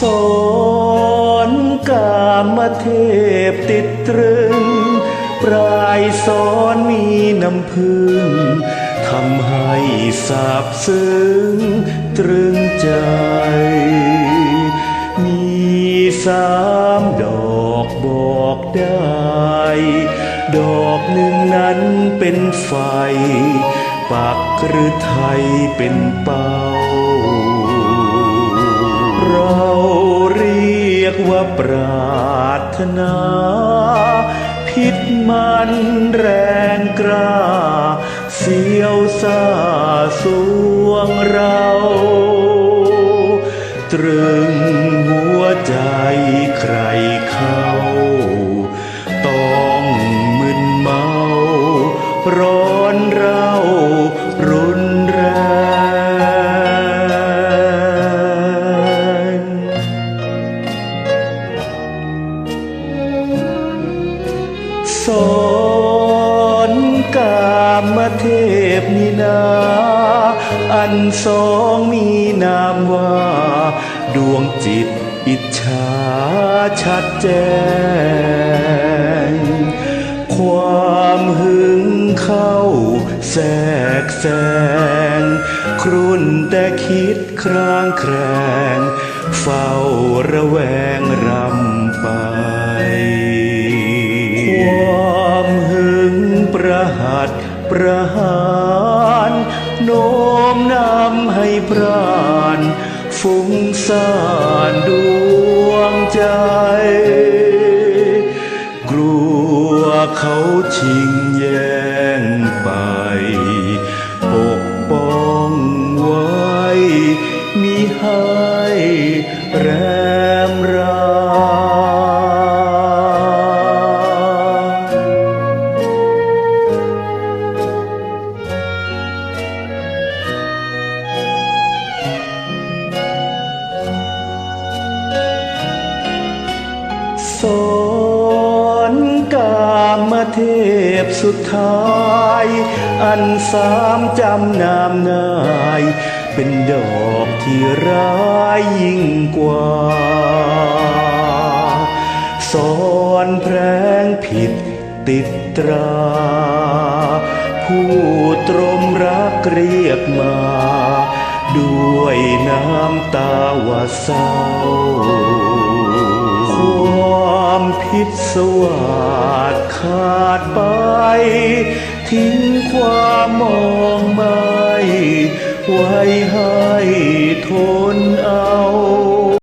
สอนกามเทพติดตรึง ปลายสอนมีน้ำพึ่งทำให้สาบซึ้งตรึงใจ มีสามดอกบอกได้ ดอกหนึ่งนั้นเป็นไฟ ปักหรือไทยเป็นเป้ารา กว่าปรารถนา พิษมันแรงกล้า เสียวซาสวงเรา ตรึงหัวใจใครเข้า ต้องมึนเมาร้ สอนกามเทพนินา อันสองมีนามว่า ดวงจิตอิจฉาชัดแจ้งความหึงเข้าแทรกแซงครุ่นแต่คิดครางแครง เฝ้าระแวงรำไป ประหารโน้มนำให้พรานฟุ้งซ่านดวงใจ กลัวเขาชิงแย่งไป ปกป้องไว้มีให้แรมรา เทพสุดท้าย อันสามจำนามง่าย เป็นดอกที่ร้ายยิ่งกว่าสอนแพรงผิดติดตรา ผู้ตรมรักเรียกมา ด้วยน้ำตาว่าเศร้า สวัสวาดขาดไป ทิ้งความมองไม่ไว้ให้ทนเอา